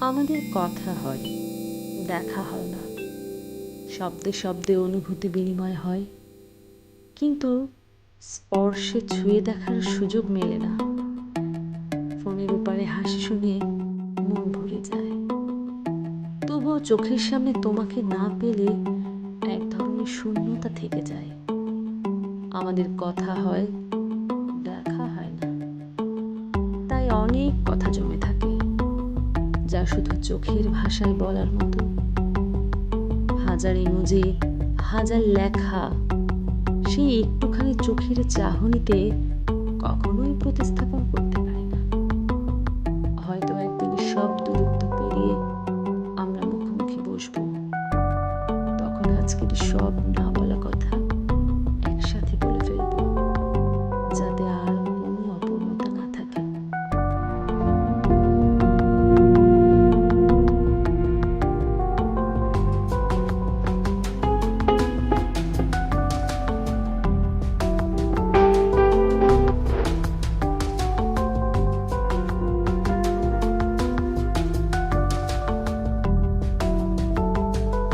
আমাদের কথা হয়, দেখা হয় না। শব্দে শব্দে অনুভূতি বিনিময় হয়, কিন্তু স্পর্শে ছুঁয়ে দেখার সুযোগ মেলে না। ফোনের উপরে হাসি শুনে মন ভরে যায়। তবুও চোখের সামনে তোমাকে না পেলে এক ধরনের শূন্যতা থেকে যায়। আমাদের কথা হয়, দেখা হয় না। তাই অনেক কথা জমে থাকে। যা শুধু চোখের ভাষায় বলার মতো। হাজার ইমোজি হাজার লেখা, সেই একটুখানি চোখের চাহনিতে কখনোই প্রতিস্থাপন করতে পারে না। হয়তো একদিন সব দূরত্ব পেরিয়ে আমরা মুখোমুখি বসব। তখন আজকের সব না বলা কথা